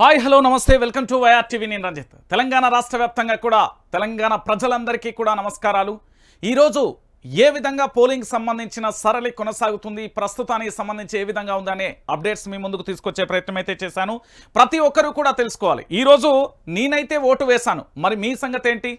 Hi hello నమస్తే welcome to YR TV. నేను రంజిత్. తెలంగాణ రాష్ట్ర వ్యాప్తంగా కూడా తెలంగాణ ప్రజలందరికీ కూడా నమస్కారాలు. ఈరోజు ఏ విధంగా పోలింగ్ సంబంధించిన సరళి కొనసాగుతుంది ప్రస్తుతానికి సంబంధించి ఏ విధంగా ఉందనే అప్డేట్స్ మీ ముందుకు తీసుకొచ్చే ప్రయత్నం అయితే చేశాను. ప్రతి ఒక్కరూ కూడా తెలుసుకోవాలి. ఈరోజు నేనైతే ఓటు వేశాను. మరి మీ సంగతి ఏంటి?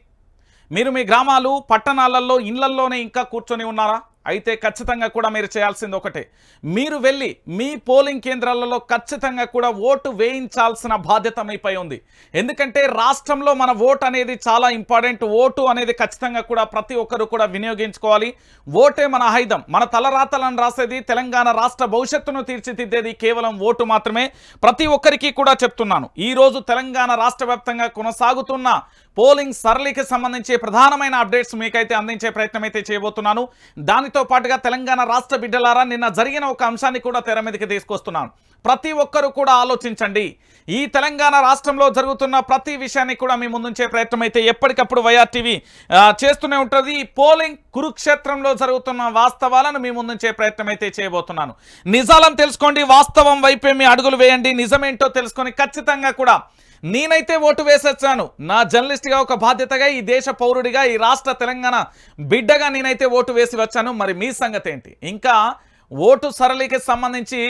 మీరు మీ గ్రామాలు పట్టణాలలో ఇళ్ళల్లోనే ఇంకా కూర్చొని ఉన్నారా? అయితే ఖచ్చితంగా కూడా మీరు చేయాల్సింది ఒకటే. మీరు వెళ్ళి మీ పోలింగ్ కేంద్రాలలో ఖచ్చితంగా కూడా ఓటు వేయించాల్సిన బాధ్యత మీపై ఉంది. ఎందుకంటే రాష్ట్రంలో మన ఓటు అనేది చాలా ఇంపార్టెంట్. ఓటు అనేది ఖచ్చితంగా కూడా ప్రతి ఒక్కరు కూడా వినియోగించుకోవాలి. ఓటే మన ఆయుధం. మన తలరాతలను రాసేది తెలంగాణ రాష్ట్ర భవిష్యత్తును తీర్చిదిద్దేది కేవలం ఓటు మాత్రమే. ప్రతి ఒక్కరికి కూడా చెప్తున్నాను. ఈ రోజు తెలంగాణ రాష్ట్ర వ్యాప్తంగా కొనసాగుతున్న పోలింగ్ సరళికి సంబంధించి ప్రధానమైన అప్డేట్స్ మీకైతే అందించే ప్రయత్నం అయితే చేయబోతున్నాను. దానితో పాటుగా తెలంగాణ రాష్ట్ర బిడ్డలారా నిన్న జరిగిన ఒక అంశాన్ని కూడా తెర మీదకి తీసుకొస్తున్నాను. ప్రతి ఒక్కరూ కూడా ఆలోచించండి. ఈ తెలంగాణ రాష్ట్రంలో జరుగుతున్న ప్రతి విషయాన్ని కూడా మీ ముందుంచే ప్రయత్నం అయితే ఎప్పటికప్పుడు వైఆర్ టీవీ చేస్తూనే ఉంటుంది. ఈ పోలింగ్ కురుక్షేత్రంలో జరుగుతున్న వాస్తవాలను మీ ముందుంచే ప్రయత్నం అయితే చేయబోతున్నాను. నిజాలను తెలుసుకోండి వాస్తవం వైపే మీ అడుగులు వేయండి. నిజమేంటో తెలుసుకొని ఖచ్చితంగా కూడా నేనైతే ఓటు వేసొచ్చాను. నా జర్నలిస్ట్గా ఒక బాధ్యతగా ఈ దేశ పౌరుడిగా ఈ రాష్ట్ర తెలంగాణ బిడ్డగా నేనైతే ఓటు వేసి వచ్చాను. మరి మీ సంగతి ఏంటి ఇంకా ఓటు సరళికి సంబంధించి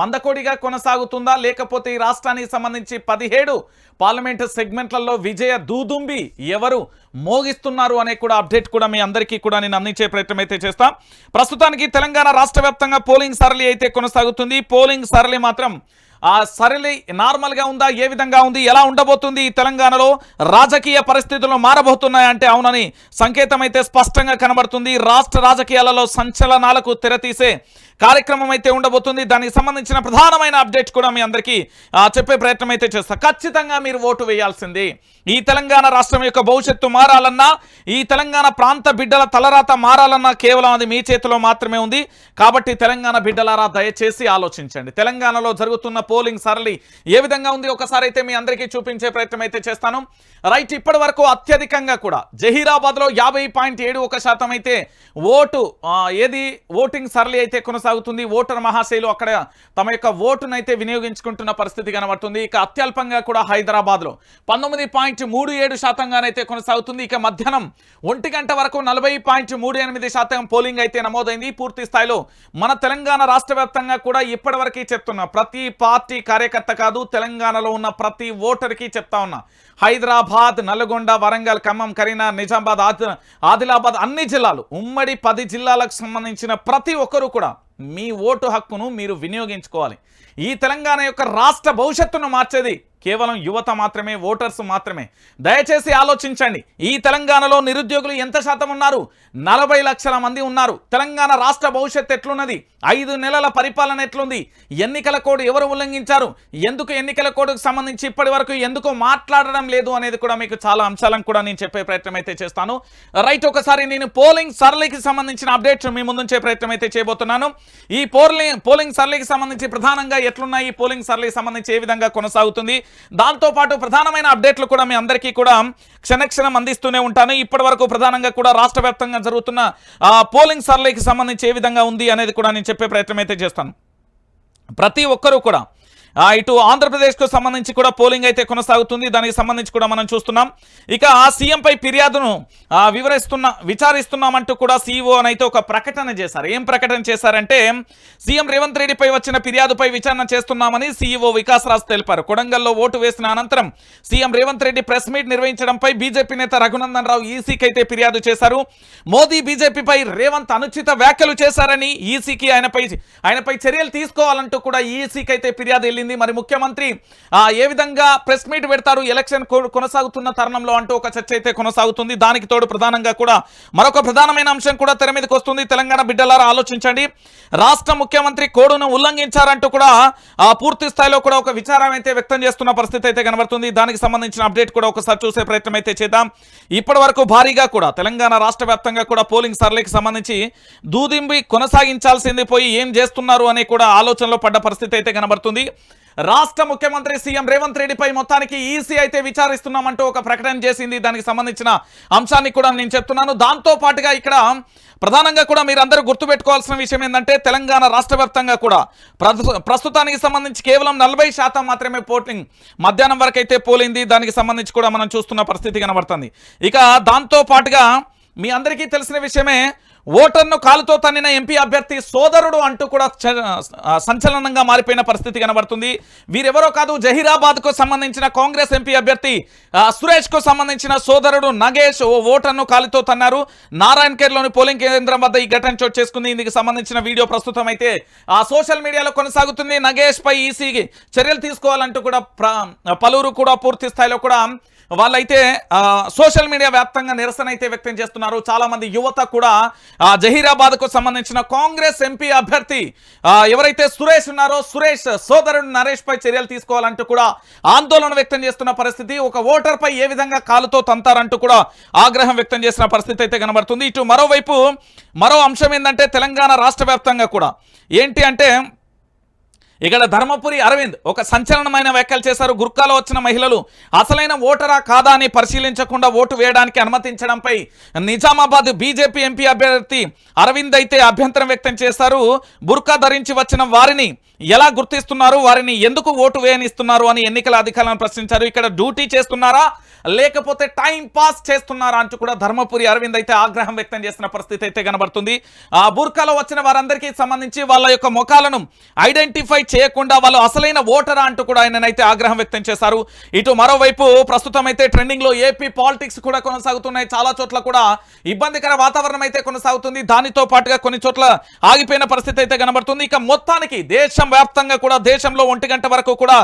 మందకోడిగా కొనసాగుతుందా? లేకపోతే ఈ రాష్ట్రానికి సంబంధించి పదిహేడు పార్లమెంటు సెగ్మెంట్లలో విజయ దూదుంబి ఎవరు మోగిస్తున్నారు అనే కూడా అప్డేట్ కూడా మీ అందరికీ కూడా నేను అందించే ప్రయత్నం అయితే చేస్తాం. ప్రస్తుతానికి తెలంగాణ రాష్ట్ర వ్యాప్తంగా పోలింగ్ సరళి అయితే కొనసాగుతుంది. పోలింగ్ సరళి మాత్రం సరళి నార్మల్గా ఉందా? ఏ విధంగా ఉంది? ఎలా ఉండబోతుంది ఈ తెలంగాణలో? రాజకీయ పరిస్థితులు మారబోతున్నాయంటే అవునని సంకేతం అయితే స్పష్టంగా కనబడుతుంది. రాష్ట్ర రాజకీయాలలో సంచలనాలకు తెరతీసే కార్యక్రమం అయితే ఉండబోతుంది. దానికి సంబంధించిన ప్రధానమైన అప్డేట్ కూడా మీ అందరికీ చెప్పే ప్రయత్నం అయితే చేస్తా. ఖచ్చితంగా మీరు ఓటు వేయాల్సింది. ఈ తెలంగాణ రాష్ట్రం యొక్క భవిష్యత్తు మారాలన్నా ఈ తెలంగాణ ప్రాంత బిడ్డల తలరాత మారాలన్నా కేవలం అది మీ చేతిలో మాత్రమే ఉంది. కాబట్టి తెలంగాణ బిడ్డలారా దయచేసి ఆలోచించండి. తెలంగాణలో జరుగుతున్న పోలింగ్ సరళి ఏ విధంగా ఉంది? ఒకసారి అయితే మీ అందరికీ చూపించే ప్రయత్నం అయితే చేస్తాను. రైట్ ఇప్పటి వరకు అత్యధికంగా కూడా జహీరాబాద్లో యాభై పాయింట్ ఏడు ఒక శాతం అయితే ఓటు ఏది? ఓటింగ్ సరళి అయితే కొనసాగుతుంది. ఓటర్ మహాశైలు అక్కడ తమ యొక్క ఓటునైతే వినియోగించుకుంటున్న పరిస్థితి కనబడుతుంది. ఇక అత్యల్పంగా కూడా హైదరాబాద్లో పంతొమ్మిది పాయింట్ మూడు ఏడు శాతంగానైతే కొనసాగుతుంది. ఇక మధ్యాహ్నం ఒంటి గంట వరకు నలభై పాయింట్ మూడు ఎనిమిది శాతం పోలింగ్ అయితే నమోదైంది. పూర్తి స్థాయిలో మన తెలంగాణ రాష్ట్ర వ్యాప్తంగా కూడా ఇప్పటివరకు చెప్తున్నా ప్రతి పార్టీ పార్టీ కార్యకర్త కాదు తెలంగాణలో ఉన్న ప్రతి ఓటర్కి చెప్తా ఉన్నా. హైదరాబాద్ నల్గొండ వరంగల్ ఖమ్మం కరీనా నిజామాబాద్ ఆది ఆదిలాబాద్ అన్ని జిల్లాలు ఉమ్మడి పది జిల్లాలకు సంబంధించిన ప్రతి ఒక్కరూ కూడా మీ ఓటు హక్కును మీరు వినియోగించుకోవాలి. ఈ తెలంగాణ యొక్క రాష్ట్ర భవిష్యత్తును మార్చేది కేవలం యువత మాత్రమే ఓటర్స్ మాత్రమే. దయచేసి ఆలోచించండి. ఈ తెలంగాణలో నిరుద్యోగులు ఎంత శాతం ఉన్నారు? నలభై లక్షల మంది ఉన్నారు. తెలంగాణ రాష్ట్ర భవిష్యత్తు ఎట్లున్నది? ఐదు నెలల పరిపాలన ఎట్లుంది? ఎన్నికల కోడ్ ఎవరు ఉల్లంఘించారు? ఎందుకు ఎన్నికల కోడ్కు సంబంధించి ఇప్పటి వరకు ఎందుకు మాట్లాడడం లేదు అనేది కూడా మీకు చాలా అంశాలను కూడా నేను చెప్పే ప్రయత్నం అయితే చేస్తాను. రైట్ ఒకసారి నేను పోలింగ్ సరళికి సంబంధించిన అప్డేట్స్ మీ ముందుంచే ప్రయత్నం అయితే చేయబోతున్నాను. ఈ పోలింగ్ పోలింగ్ సరళికి సంబంధించి ప్రధానంగా ఎట్లున్నాయి? ఈ పోలింగ్ సరళికి సంబంధించి ఏ విధంగా కొనసాగుతుంది? దాంతోపాటు ప్రధానమైన అప్డేట్లు కూడా మీ అందరికీ కూడా క్షణక్షణం అందిస్తూనే ఉంటాను. ఇప్పటి వరకు ప్రధానంగా కూడా రాష్ట్ర వ్యాప్తంగా జరుగుతున్న పోలింగ్ సర్లేకి సంబంధించి ఏ విధంగా ఉంది అనేది కూడా నేను చెప్పే ప్రయత్నం అయితే చేస్తాను. ప్రతి ఒక్కరూ కూడా ఇటు ఆంధ్రప్రదేశ్కు సంబంధించి కూడా పోలింగ్ అయితే కొనసాగుతుంది. దానికి సంబంధించి కూడా మనం చూస్తున్నాం. ఇక ఆ సీఎంపై ఫిర్యాదును వివరిస్తున్న విచారిస్తున్నామంటూ కూడా సీఈఓ అయితే ఒక ప్రకటన చేశారు. ఏం ప్రకటన చేశారంటే సీఎం రేవంత్ రెడ్డిపై వచ్చిన ఫిర్యాదుపై విచారణ చేస్తున్నామని సీఈఓ వికాస్ రాజ్ తెలిపారు. కొడంగల్లో ఓటు వేసిన అనంతరం CM Revanth Reddy press meet నిర్వహించడంపై BJP నేత రఘునందన్ రావు ఈసీకి అయితే ఫిర్యాదు చేశారు. మోదీ బీజేపీపై రేవంత్ అనుచిత వ్యాఖ్యలు చేశారని ఈసీకి ఆయనపై ఆయనపై చర్యలు తీసుకోవాలంటూ కూడా ఈసీకి అయితే ఫిర్యాదు వెళ్ళింది మరి ముఖ్యమంత్రి ఆ, ఏ విధంగా ప్రెస్ మీట్ పెడతారు? ఎలక్షన్ కొనసాగుతున్న తరుణంలో అంటూ ఒక చర్చ అయితే కొనసాగుతుంది. దానికి తోడు ప్రధానంగా కూడా మరొక ప్రధానమైన అంశం కూడా తెర మీదకి వస్తుంది. తెలంగాణ బిడ్డలారా ఆలోచించండి. రాష్ట్ర ముఖ్యమంత్రి కోడును ఉల్లంఘించారంటూ కూడా పూర్తి స్థాయిలో కూడా ఒక విచారం అయితే వ్యక్తం చేస్తున్న పరిస్థితి అయితే కనబడుతుంది. దానికి సంబంధించిన అప్డేట్ కూడా ఒకసారి చూసే ప్రయత్నం అయితే చేద్దాం. ఇప్పటి వరకు భారీగా కూడా తెలంగాణ రాష్ట్ర వ్యాప్తంగా కూడా పోలింగ్ సర్లేకి సంబంధించి దూదింబి కొనసాగించాల్సింది పోయి ఏం చేస్తున్నారు అనే కూడా ఆలోచనలో పడ్డ పరిస్థితి అయితే కనబడుతుంది. రాష్ట్ర ముఖ్యమంత్రి సీఎం రేవంత్ రెడ్డిపై మొత్తానికి ఈసీ అయితే విచారిస్తున్నామంటూ ఒక ప్రకటన చేసింది. దానికి సంబంధించిన అంశాన్ని కూడా నేను చెప్తున్నాను. దాంతో పాటుగా ఇక్కడ ప్రధానంగా కూడా మీరందరూ గుర్తుపెట్టుకోవాల్సిన విషయం ఏంటంటే తెలంగాణ రాష్ట్ర కూడా ప్రస్తుతానికి సంబంధించి కేవలం నలభై శాతం మాత్రమే పోలింగ్ మధ్యాహ్నం వరకు అయితే పోలింది. దానికి సంబంధించి కూడా మనం చూస్తున్న పరిస్థితి కనబడుతుంది. ఇక దాంతో పాటుగా మీ అందరికీ తెలిసిన విషయమే ఓటర్ను కాలుతో తన్నిన ఎంపీ అభ్యర్థి సోదరుడు అంటూ కూడా చ- సంచలనంగా మారిపోయిన పరిస్థితి కనబడుతుంది. వీరెవరో కాదు జహీరాబాద్కు సంబంధించిన కాంగ్రెస్ ఎంపీ అభ్యర్థి సురేష్కు సంబంధించిన సోదరుడు నగేష్ ఓ ఓటర్ను కాలుతో తన్నారు. నారాయణఖేడ్లోని పోలింగ్ కేంద్రం వద్ద ఈ ఘటన చోటు చేసుకుంది. ఇందుకు సంబంధించిన వీడియో ప్రస్తుతం అయితే ఆ సోషల్ మీడియాలో కొనసాగుతుంది. నగేష్ పై ఈసీ చర్యలు తీసుకోవాలంటూ కూడా పలువురు కూడా పూర్తి స్థాయిలో కూడా వాళ్ళైతే సోషల్ మీడియా వ్యాప్తంగా నిరసన అయితే వ్యక్తం చేస్తున్నారు. చాలామంది యువత కూడా జహీరాబాద్కు సంబంధించిన కాంగ్రెస్ ఎంపీ అభ్యర్థి ఎవరైతే సురేష్ ఉన్నారో సురేష్ సోదరుడు నరేష్ పై చర్యలు తీసుకోవాలంటూ కూడా ఆందోళన వ్యక్తం చేస్తున్న పరిస్థితి. ఒక ఓటర్ పై ఏ విధంగా కాలుతో తంతారంటూ కూడా ఆగ్రహం వ్యక్తం చేసిన పరిస్థితి అయితే కనబడుతుంది. ఇటు మరోవైపు మరో అంశం ఏంటంటే తెలంగాణ రాష్ట్ర వ్యాప్తంగా కూడా. ఏంటి అంటే ఇక్కడ ధర్మపురి అరవింద్ ఒక సంచలనమైన వ్యాఖ్యలు చేశారు. గుర్కాలో వచ్చిన మహిళలు అసలైన ఓటరా కాదా అని పరిశీలించకుండా ఓటు వేయడానికి అనుమతించడంపై నిజామాబాద్ బీజేపీ ఎంపీ అభ్యర్థి అరవింద్ అయితే అభ్యంతరం వ్యక్తం చేశారు. బుర్కా ధరించి వచ్చిన వారిని ఎలా గుర్తిస్తున్నారు? వారిని ఎందుకు ఓటు వేయనిస్తున్నారు అని ఎన్నికల అధికారులను ప్రశ్నించారు. ఇక్కడ డ్యూటీ చేస్తున్నారా? లేకపోతే టైం పాస్ చేస్తున్నారా అంటూ కూడా ధర్మపురి అరవింద్ అయితే ఆగ్రహం వ్యక్తం చేసిన పరిస్థితి అయితే కనబడుతుంది. ఆ బుర్కాలో వచ్చిన వారందరికీ సంబంధించి వాళ్ళ యొక్క ముఖాలను ఐడెంటిఫై చేయకుండా వాళ్ళు అసలైన ఓటరా అంటూ కూడా ఆయననైతే ఆగ్రహం వ్యక్తం చేశారు. ఇటు మరోవైపు ప్రస్తుతం అయితే ట్రెండింగ్లో ఏపీ పాలిటిక్స్ కూడా కొనసాగుతున్నాయి. చాలా చోట్ల కూడా ఇబ్బందికర వాతావరణం అయితే కొనసాగుతుంది. దానితో పాటుగా కొన్ని చోట్ల ఆగిపోయిన పరిస్థితి అయితే కనబడుతుంది. ఇక మొత్తానికి దేశం వ్యాప్తంగా కూడా దేశంలో ఒంటి గంట వరకు కూడా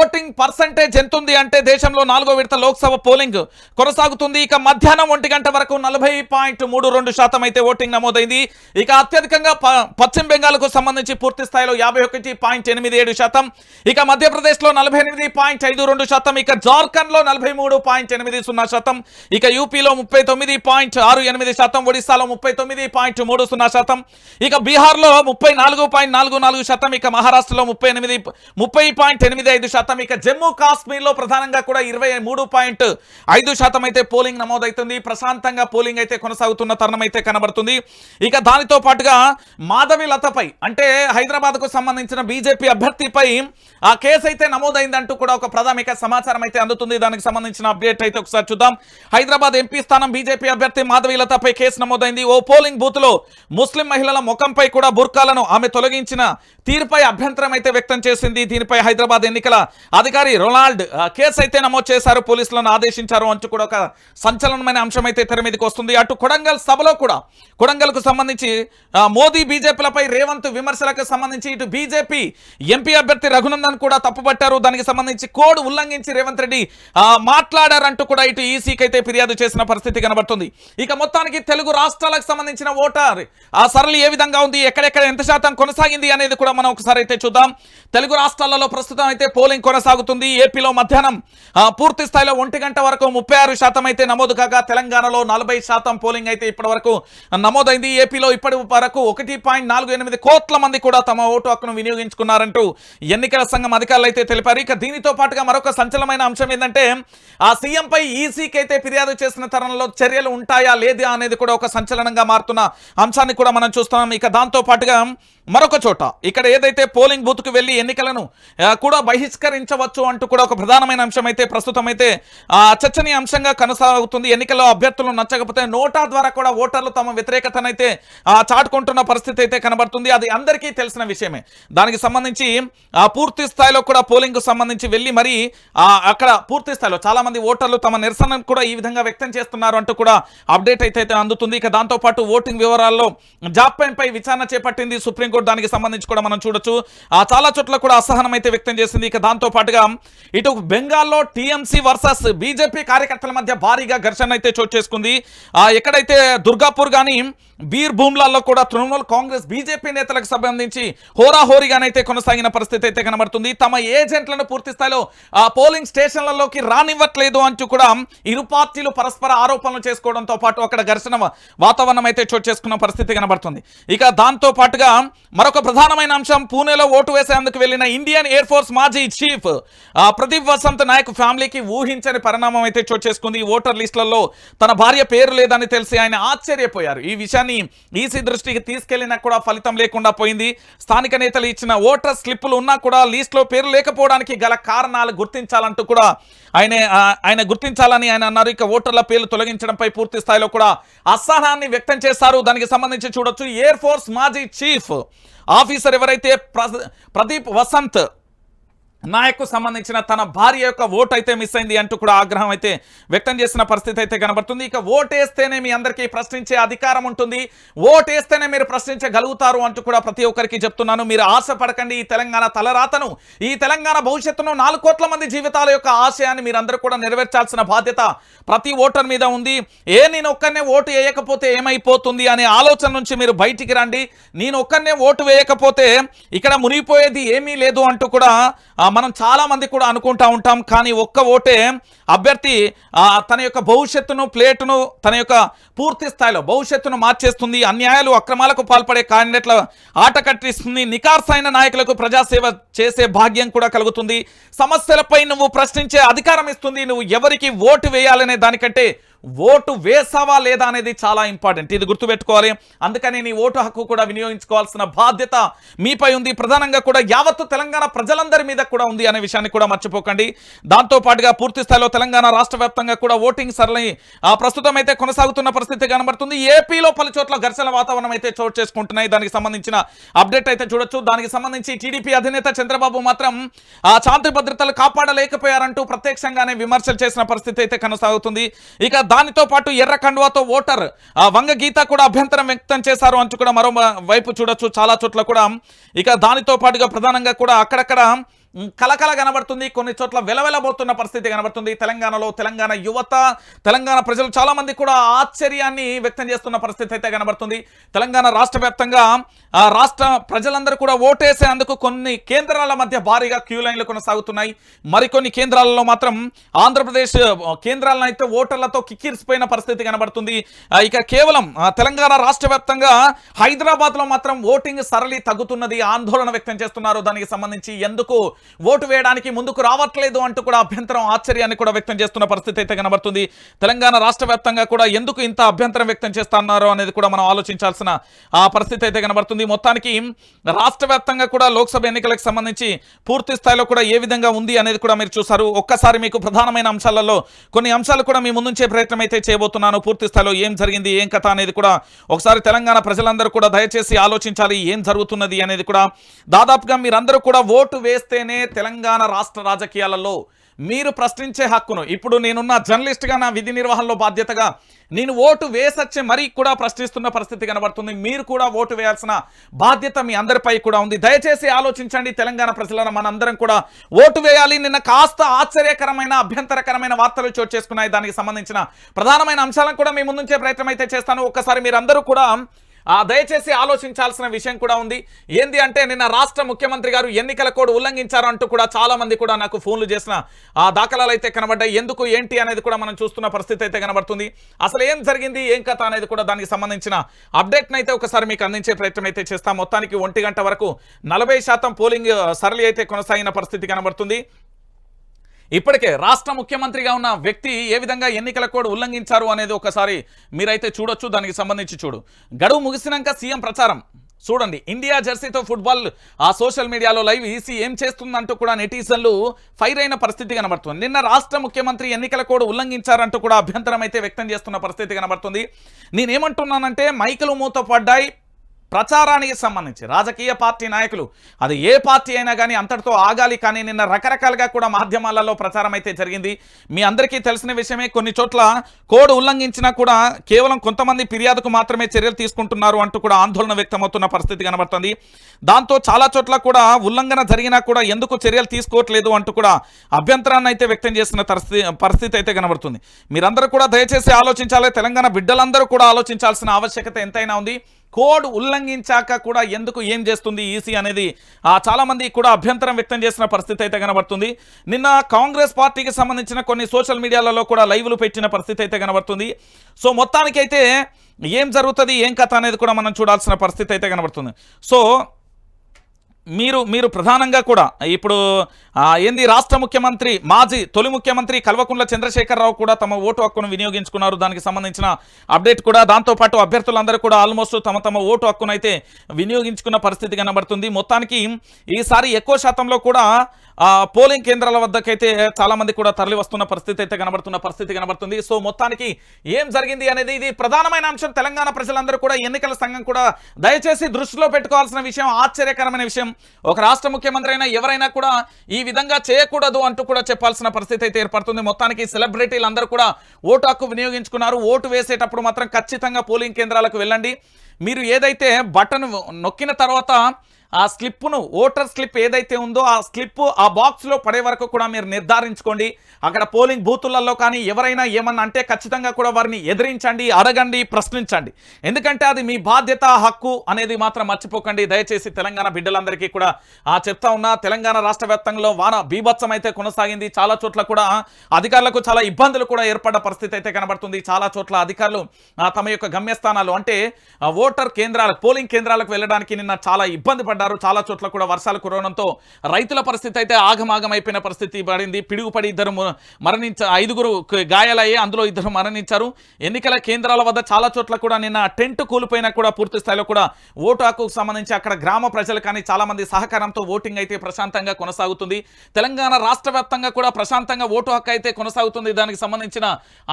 ఓటింగ్ పర్సంటేజ్ ఎంత ఉంది అంటే దేశంలో నాలుగో విడత లోక్సభ పోలింగ్ కొనసాగుతుంది. ఇక మధ్యాహ్నం ఒంటి గంట వరకు నలభై పాయింట్ మూడు రెండు శాతం అయితే ఓటింగ్ నమోదైంది. ఇక అత్యధికంగా ప- పశ్చిమ బెంగాల్కు సంబంధించి పూర్తి స్థాయిలో యాభై ఒకటి పాయింట్ ఎనిమిది ఏడు శాతం. ఇక మధ్యప్రదేశ్లో నలభై ఎనిమిది పాయింట్ ఐదు రెండు శాతం. ఇక జార్ఖండ్లో నలభై మూడు పాయింట్ ఎనిమిది సున్నా శాతం. ఇక యూపీలో ముప్పై తొమ్మిది పాయింట్ ఆరు ఎనిమిది శాతం. ఒడిశాలో ముప్పై తొమ్మిది పాయింట్ మూడు సున్నా శాతం. ఇక బీహార్లో ముప్పై నాలుగు పాయింట్ నాలుగు నాలుగు శాతం. ఇక మహారాష్ట్రలో ముప్పై ఎనిమిది ముప్పై పాయింట్ ఎనిమిది ఐదు శాతం. ఇక జమ్మూ కాశ్మీర్లో ప్రధానంగా కూడా ఇరవై మూడు పాయింట్ ఐదు శాతం అయితే పోలింగ్ నమోదవుతుంది ప్రశాంతంగా పోలింగ్ అయితే కొనసాగుతున్న తరుణం అయితే కనబడుతుంది. ఇక దానితో పాటుగా మాధవి లతపై అంటే హైదరాబాద్కు సంబంధించిన బీజేపీ అభ్యర్థిపై ఆ కేసు అయితే నమోదైందంటూ కూడా ఒక ప్రాథమిక సమాచారం అయితే అందుతుంది. దానికి సంబంధించిన అప్డేట్ అయితే ఒకసారి చూద్దాం. హైదరాబాద్ ఎంపీ స్థానం బీజేపీ అభ్యర్థి మాధవి లతపై కేసు నమోదైంది. ఓ పోలింగ్ బూత్లో ముస్లిం మహిళల ముఖంపై కూడా బుర్కాలను ఆమె తొలగించిన తీరుపై అభ్యంతరం అయితే వ్యక్తం చేసింది. దీనిపై హైదరాబాద్ ఎన్నికల అధికారి రొనాల్డ్ కేసు అయితే నమోదు చేశారు. పోలీసులను ఆదేశించారు అంటూ కూడా ఒక సంచలనమైన అంశం అయితే తెర మీదకి వస్తుంది. అటు కొడంగల్ సభలో కూడా కొడంగల్కు సంబంధించి మోదీ బీజేపీలపై రేవంత్ విమర్శలకు సంబంధించి ఇటు బీజేపీ ఎంపీ అభ్యర్థి రఘునందన్ కూడా తప్పుపట్టారు. దానికి సంబంధించి కోడ్ ఉల్లంఘించి రేవంత్ రెడ్డి మాట్లాడారంటూ కూడా ఇటు ఈసీకి అయితే ఫిర్యాదు చేసిన పరిస్థితి కనబడుతుంది. ఇక మొత్తానికి తెలుగు రాష్ట్రాలకు సంబంధించిన ఓటర్ ఆ సరళి ఏ విధంగా ఉంది ఎక్కడెక్కడ ఎంత శాతం కొనసాగింది అనేది కూడా మనం ఒకసారి అయితే చూద్దాం. తెలుగు రాష్ట్రాలలో ప్రస్తుతం అయితే పోలింగ్ కొనసాగుతుంది. ఏపీలో మధ్యాహ్నం పూర్తి స్థాయిలో ఒంటి గంట వరకు ముప్పై ఆరు శాతం అయితే నమోదు కాగా తెలంగాణలో నలభై శాతం పోలింగ్ అయితే ఇప్పటి వరకు నమోదైంది. ఏపీలో ఇప్పటి వరకు ఒకటి పాయింట్ నాలుగు ఎనిమిది కోట్ల మంది కూడా తమ ఓటు హక్కును వినియోగించుకున్నారంటూ ఎన్నికల సంఘం అధికారులు అయితే తెలిపారు. ఇక దీనితో పాటుగా మరొక సంచలనమైన అంశం ఏంటంటే ఆ సీఎం పై ఈసీకి అయితే ఫిర్యాదు చేసిన తరంలో చర్యలు ఉంటాయా లేదా అనేది కూడా ఒక సంచలనంగా మారుతున్న అంశాన్ని కూడా మనం చూస్తున్నాం. ఇక దాంతో పాటుగా మరొక చోట ఇక్కడ ఏదైతే పోలింగ్ బూత్కు వెళ్ళి ఎన్నికలను కూడా బహిష్కరించవచ్చు అంటూ కూడా ఒక ప్రధానమైన అంశం అయితే ప్రస్తుతం అయితే చర్చనీయ అంశంగా కొనసాగుతుంది. ఎన్నికల్లో అభ్యర్థులు నచ్చకపోతే నోటా ద్వారా కూడా ఓటర్లు తమ వ్యతిరేకతనైతే చాటుకుంటున్న పరిస్థితి అయితే కనబడుతుంది. అది అందరికీ తెలిసిన విషయమే. దానికి సంబంధించి పూర్తి స్థాయిలో కూడా పోలింగ్కు సంబంధించి వెళ్ళి మరి అక్కడ పూర్తి స్థాయిలో చాలామంది ఓటర్లు తమ నిరసనను కూడా ఈ విధంగా వ్యక్తం చేస్తున్నారు అంటూ కూడా అప్డేట్ అయితే అందుతుంది. ఇక దాంతో పాటు ఓటింగ్ వివరాల్లో జాబ్ విచారణ చేపట్టింది సుప్రీంకోర్టు. దానికి సంబంధించి కూడా మనం చూడొచ్చు. చాలా చోట్ల కూడా అసహనం అయితే వ్యక్తం చేసింది. ఇక దాంతో పాటుగా ఇటు బెంగాల్లో టీఎంసీ వర్సెస్ బీజేపీ కార్యకర్తల మధ్య భారీగా ఘర్షణ అయితే చోటు చేసుకుంది. ఎక్కడైతే దుర్గాపూర్ కానీ బీర్ కూడా తృణమూల్ కాంగ్రెస్ బీజేపీ నేతలకు సంబంధించి హోరాహోరీగానైతే కొనసాగిన పరిస్థితి అయితే కనబడుతుంది. తమ ఏజెంట్లను పూర్తి స్థాయిలో పోలింగ్ స్టేషన్లలోకి రానివ్వట్లేదు అంటూ కూడా ఇరు పార్టీలు పరస్పర ఆరోపణలు చేసుకోవడంతో పాటు అక్కడ ఘర్షణ వాతావరణం అయితే చోటు చేసుకున్న పరిస్థితి కనబడుతుంది. ఇక దాంతో పాటుగా మరొక ప్రధానమైన అంశం పూణేలో ఓటు వేసేందుకు వెళ్ళిన ఇండియన్ ఎయిర్ ఫోర్స్ మాజీ చీఫ్ ప్రదీప్ వసంత్ నాయక్ ఫ్యామిలీకి ఊహించని పరిణామం అయితే చోటు చేసుకుంది. ఈ ఓటర్ లిస్టులలో తన భార్య పేరు లేదని తెలిసి ఆయన ఆశ్చర్యపోయారు. ఈ విషయాన్ని ఈసీ దృష్టికి తీసుకెళ్ళినా కూడా ఫలితం లేకుండా పోయింది. స్థానిక నేతలు ఇచ్చిన ఓటర్ స్లిప్పులు ఉన్నా కూడా లిస్టులో పేరు లేకపోవడానికి గల కారణాలు గుర్తించాలంటూ కూడా ఆయన ఆయన గుర్తించాలని ఆయన అన్నారు. ఇక ఓటర్ల పేర్లు తొలగించడంపై పూర్తి స్థాయిలో కూడా అసహనాన్ని వ్యక్తం చేశారు. దానికి సంబంధించి చూడొచ్చు. ఎయిర్ ఫోర్స్ మాజీ చీఫ్ ఆఫీసర్ ఎవరైతే ప్రదీప్ వసంత్ నాయకు సంబంధించిన తన భార్య యొక్క ఓటు అయితే మిస్ అయింది అంటూ కూడా ఆగ్రహం అయితే వ్యక్తం చేసిన పరిస్థితి అయితే కనబడుతుంది. ఇక ఓటేస్తేనే మీ అందరికీ ప్రశ్నించే అధికారం ఉంటుంది. ఓటేస్తేనే మీరు ప్రశ్నించగలుగుతారు అంటూ కూడా ప్రతి ఒక్కరికి చెప్తున్నాను. మీరు ఆశపడకండి. ఈ తెలంగాణ తలరాతను. ఈ తెలంగాణ భవిష్యత్తును నాలుగు కోట్ల మంది జీవితాల యొక్క ఆశయాన్ని మీరందరూ కూడా నెరవేర్చాల్సిన బాధ్యత ప్రతి ఓటర్ మీద ఉంది. ఏ నేను ఒక్కనే ఓటు వేయకపోతే ఏమైపోతుంది అనే ఆలోచన నుంచి మీరు బయటికి రండి. నేను ఒక్కనే ఓటు వేయకపోతే ఇక్కడ మునిగిపోయేది ఏమీ లేదు అంటూ కూడా మనం చాలామంది కూడా అనుకుంటా ఉంటాం కానీ ఒక్క ఓటే అభ్యర్థి తన యొక్క భవిష్యత్తును ప్లేటును తన యొక్క పూర్తి స్థాయిలో భవిష్యత్తును మార్చేస్తుంది అన్యాయాలు అక్రమాలకు పాల్పడే క్యాండిడేట్ల ఆట కట్టిస్తుంది నికార్సైన నాయకులకు ప్రజాసేవ చేసే భాగ్యం కూడా కలుగుతుంది. సమస్యలపై నువ్వు ప్రశ్నించే అధికారం ఇస్తుంది నువ్వు ఎవరికి ఓటు వేయాలనే దానికంటే ఓటు వేసావా లేదా అనేది చాలా ఇంపార్టెంట్. ఇది గుర్తుపెట్టుకోవాలి. అందుకని నీ ఓటు హక్కు కూడా వినియోగించుకోవాల్సిన బాధ్యత మీపై ఉంది. ప్రధానంగా కూడా యావత్తు తెలంగాణ ప్రజలందరి మీద కూడా ఉంది అనే విషయాన్ని కూడా మర్చిపోకండి. దాంతోపాటుగా పూర్తి స్థాయిలో తెలంగాణ రాష్ట్ర వ్యాప్తంగా కూడా ఓటింగ్ సరళి ప్రస్తుతం అయితే కొనసాగుతున్న పరిస్థితి కనబడుతుంది. ఏపీలో పలు చోట్ల ఘర్షణ వాతావరణం అయితే చోటు చేసుకుంటున్నాయి. దానికి సంబంధించిన అప్డేట్ అయితే చూడొచ్చు. దానికి సంబంధించి టీడీపీ అధినేత చంద్రబాబు మాత్రం ఆ శాంతి భద్రతలు కాపాడలేకపోయారంటూ ప్రత్యక్షంగానే విమర్శలు చేసిన పరిస్థితి అయితే కొనసాగుతుంది. ఇక దానితో పాటు ఎర్ర కండువాతో ఓటర్. వంగ గీత కూడా అభ్యంతరం వ్యక్తం చేశారు అంటూ కూడా మరో వైపు చూడొచ్చు. చాలా చోట్ల కూడా ఇక దానితో పాటుగా ప్రధానంగా కూడా అక్కడక్కడ కలకల కనబడుతుంది. కొన్ని చోట్ల వెలవెలబోతున్న పరిస్థితి కనబడుతుంది. తెలంగాణలో తెలంగాణ యువత తెలంగాణ ప్రజలు చాలామంది కూడా ఆశ్చర్యాన్ని వ్యక్తం చేస్తున్న పరిస్థితి అయితే కనబడుతుంది. తెలంగాణ రాష్ట్ర వ్యాప్తంగా రాష్ట్ర ప్రజలందరూ కూడా ఓటేసేందుకు కొన్ని కేంద్రాల మధ్య భారీగా క్యూ లైన్లు కొనసాగుతున్నాయి. మరికొన్ని కేంద్రాలలో మాత్రం ఆంధ్రప్రదేశ్ కేంద్రాలను అయితే ఓటర్లతో కిక్కిరిసిపోయిన పరిస్థితి కనబడుతుంది. ఇక కేవలం తెలంగాణ రాష్ట్ర వ్యాప్తంగా హైదరాబాద్లో మాత్రం ఓటింగ్ సరళి తగ్గుతున్నది ఆందోళన వ్యక్తం చేస్తున్నారు. దానికి సంబంధించి ఎందుకు ఓటు వేయడానికి ముందుకు రావట్లేదు అంటూ కూడా అభ్యంతరం ఆశ్చర్యాన్ని కూడా వ్యక్తం చేస్తున్న పరిస్థితి అయితే కనబడుతుంది. తెలంగాణ రాష్ట్ర వ్యాప్తంగా కూడా ఎందుకు ఇంత అభ్యంతరం వ్యక్తం చేస్తున్నారు అనేది కూడా మనం ఆలోచించాల్సిన ఆ పరిస్థితి అయితే కనబడుతుంది. మొత్తానికి రాష్ట్ర వ్యాప్తంగా కూడా లోక్సభ ఎన్నికలకు సంబంధించి పూర్తి స్థాయిలో కూడా ఏ విధంగా ఉంది అనేది కూడా మీరు చూసారు ఒక్కసారి మీకు ప్రధానమైన అంశాలలో కొన్ని అంశాలు కూడా మీ ముందుంచే ప్రయత్నం అయితే చేయబోతున్నాను. పూర్తి స్థాయిలో ఏం జరిగింది ఏం కథ అనేది కూడా ఒకసారి తెలంగాణ ప్రజలందరూ కూడా దయచేసి ఆలోచించాలి ఏం జరుగుతున్నది అనేది కూడా. దాదాపుగా మీరందరూ కూడా ఓటు వేస్తేనే తెలంగాణ రాష్ట్ర రాజకీయాలలో మీరు ప్రశ్నించే హక్కును. ఇప్పుడు నేనున్న జర్నలిస్ట్గా నా విధి నిర్వహణలో బాధ్యతగా నేను ఓటు వేసొచ్చే మరీ కూడా ప్రశ్నిస్తున్న పరిస్థితి కనబడుతుంది. మీరు కూడా ఓటు వేయాల్సిన బాధ్యత మీ అందరిపై కూడా ఉంది. దయచేసి ఆలోచించండి తెలంగాణ ప్రజలను మనందరం కూడా ఓటు వేయాలి. నిన్న కాస్త ఆశ్చర్యకరమైన అభ్యంతరకరమైన వార్తలు చోటు చేసుకున్నాయి. దానికి సంబంధించిన ప్రధానమైన అంశాలను కూడా మీ ముందుంచే ప్రయత్నం అయితే చేస్తాను. ఒక్కసారి మీరందరూ కూడా దయచేసి ఆలోచించాల్సిన విషయం కూడా ఉంది. ఏంది అంటే నిన్న రాష్ట్ర ముఖ్యమంత్రి గారు ఎన్నికల కోడ్ ఉల్లంఘించారు అంటూ కూడా చాలా మంది కూడా నాకు ఫోన్లు చేసిన ఆ దాఖలాలు అయితే కనబడ్డాయి. ఎందుకు ఏంటి అనేది కూడా మనం చూస్తున్న పరిస్థితి అయితే కనబడుతుంది. అసలు ఏం జరిగింది ఏం కథ అనేది కూడా దానికి సంబంధించిన అప్డేట్ని అయితే ఒకసారి మీకు అందించే ప్రయత్నం అయితే చేస్తాం. మొత్తానికి ఒంటి గంట వరకు నలభై శాతం పోలింగ్ సరళి అయితే కొనసాగిన పరిస్థితి కనబడుతుంది. ఇప్పటికే రాష్ట్ర ముఖ్యమంత్రిగా ఉన్న వ్యక్తి ఏ విధంగా ఎన్నికల కోడ్ ఉల్లంఘించారు అనేది ఒకసారి మీరైతే చూడొచ్చు. దానికి సంబంధించి చూడు. గడువు ముగిసినాక సీఎం ప్రచారం. చూడండి ఇండియా జెర్సీతో ఫుట్బాల్ ఆ సోషల్ మీడియాలో లైవ్ ఈసీ ఏం చేస్తుందంటూ కూడా నెటిజన్లు ఫైర్ అయిన పరిస్థితి కనబడుతుంది. నిన్న రాష్ట్ర ముఖ్యమంత్రి ఎన్నికల కోడ్ ఉల్లంఘించారంటూ కూడా అభ్యంతరం అయితే వ్యక్తం చేస్తున్న పరిస్థితి కనబడుతుంది. నేనేమంటున్నానంటే మైకులు మూతపడ్డాయి. ప్రచారానికి సంబంధించి రాజకీయ పార్టీ నాయకులు అది ఏ పార్టీ అయినా కానీ అంతటితో ఆగాలి. కానీ నిన్న రకరకాలుగా కూడా మాధ్యమాలలో ప్రచారం అయితే జరిగింది. మీ అందరికీ తెలిసిన విషయమే కొన్ని చోట్ల కోడ్ ఉల్లంఘించినా కూడా కేవలం కొంతమంది ఫిర్యాదుకు మాత్రమే చర్యలు తీసుకుంటున్నారు అంటూ కూడా ఆందోళన వ్యక్తమవుతున్న పరిస్థితి కనబడుతుంది. దాంతో చాలా చోట్ల కూడా ఉల్లంఘన జరిగినా కూడా ఎందుకు చర్యలు తీసుకోవట్లేదు అంటూ కూడా అభ్యంతరాన్ని అయితే వ్యక్తం చేసిన పరిస్థితి పరిస్థితి అయితే కనబడుతుంది. మీరందరూ కూడా దయచేసి ఆలోచించాలి. తెలంగాణ బిడ్డలందరూ కూడా ఆలోచించాల్సిన ఆవశ్యకత ఎంతైనా ఉంది. కోడ్ ఉల్లంఘించాక కూడా ఎందుకు ఏం చేస్తుంది ఈసీ అనేది చాలామంది కూడా అభ్యంతరం వ్యక్తం చేసిన పరిస్థితి అయితే కనబడుతుంది. నిన్న కాంగ్రెస్ పార్టీకి సంబంధించిన కొన్ని సోషల్ మీడియాలలో కూడా లైవ్లు పెట్టిన పరిస్థితి అయితే కనబడుతుంది. సో మొత్తానికైతే ఏం జరుగుతుంది ఏం కథ అనేది కూడా మనం చూడాల్సిన పరిస్థితి అయితే కనబడుతుంది. సో మీరు మీరు ప్రధానంగా కూడా ఇప్పుడు ఏంది రాష్ట్ర ముఖ్యమంత్రి మాజీ తొలి ముఖ్యమంత్రి కల్వకుంట్ల చంద్రశేఖరరావు కూడా తమ ఓటు హక్కును వినియోగించుకున్నారు. దానికి సంబంధించిన అప్డేట్ కూడా. దాంతోపాటు అభ్యర్థులందరూ కూడా ఆల్మోస్ట్ తమ తమ ఓటు హక్కును అయితే వినియోగించుకున్న పరిస్థితి కనబడుతుంది. మొత్తానికి ఈసారి ఎక్కువ శాతంలో కూడా పోలింగ్ కేంద్రాల వద్దకైతే చాలామంది కూడా తరలి వస్తున్న పరిస్థితి అయితే కనబడుతున్న పరిస్థితి కనబడుతుంది. సో మొత్తానికి ఏం జరిగింది అనేది ఇది ప్రధానమైన అంశం. తెలంగాణ ప్రజలందరూ కూడా ఎన్నికల సంఘం కూడా దయచేసి దృష్టిలో పెట్టుకోవాల్సిన విషయం ఆశ్చర్యకరమైన విషయం. ఒక రాష్ట్ర ముఖ్యమంత్రి అయినా ఎవరైనా కూడా ఈ విధంగా చేయకూడదు అంటూ కూడా చెప్పాల్సిన పరిస్థితి అయితే ఏర్పడుతుంది. మొత్తానికి సెలబ్రిటీలు అందరూ కూడా ఓటు హక్కు వినియోగించుకున్నారు. ఓటు వేసేటప్పుడు మాత్రం ఖచ్చితంగా పోలింగ్ కేంద్రాలకు వెళ్ళండి. మీరు ఏదైతే బటన్ నొక్కిన తర్వాత ఆ స్లిప్ను ఓటర్ స్లిప్ ఏదైతే ఉందో ఆ స్లిప్ ఆ బాక్స్లో పడే వరకు కూడా మీరు నిర్ధారించుకోండి. అక్కడ పోలింగ్ బూతులలో కానీ ఎవరైనా ఏమన్నా అంటే ఖచ్చితంగా కూడా వారిని ఎదిరించండి అడగండి ప్రశ్నించండి. ఎందుకంటే అది మీ బాధ్యత హక్కు అనేది మాత్రం మర్చిపోకండి. దయచేసి తెలంగాణ బిడ్డలందరికీ కూడా ఆ చెప్తా ఉన్నా తెలంగాణ రాష్ట్ర వ్యాప్తంలో వాన బీభత్సం అయితే కొనసాగింది. చాలా చోట్ల కూడా అధికారులకు చాలా ఇబ్బందులు కూడా ఏర్పడ్డ పరిస్థితి అయితే కనబడుతుంది. చాలా చోట్ల అధికారులు తమ యొక్క గమ్యస్థానాలు అంటే ఓటర్ కేంద్రాలకు పోలింగ్ కేంద్రాలకు వెళ్ళడానికి నిన్న చాలా ఇబ్బంది పడ్డారు చాలా చోట్ల కూడా వర్షాలు కురవడంతో రైతుల పరిస్థితి అయితే ఆగమాగమైపోయిన పరిస్థితి పడింది. పిడుగుపడి ఇద్దరు మరణించ ఐదుగురు గాయాలయ్యి అందులో ఇద్దరు మరణించారు. ఎన్నికల కేంద్రాల వద్ద చాలా చోట్ల కూడా నిన్న టెంట్ కూలిపోయినా కూడా పూర్తి స్థాయిలో కూడా ఓటు హక్కుకు సంబంధించి అక్కడ గ్రామ ప్రజలు కానీ చాలా మంది సహకారంతో ఓటింగ్ అయితే ప్రశాంతంగా కొనసాగుతుంది. తెలంగాణ రాష్ట్ర వ్యాప్తంగా కూడా ప్రశాంతంగా ఓటు హక్కు అయితే కొనసాగుతుంది. దానికి సంబంధించిన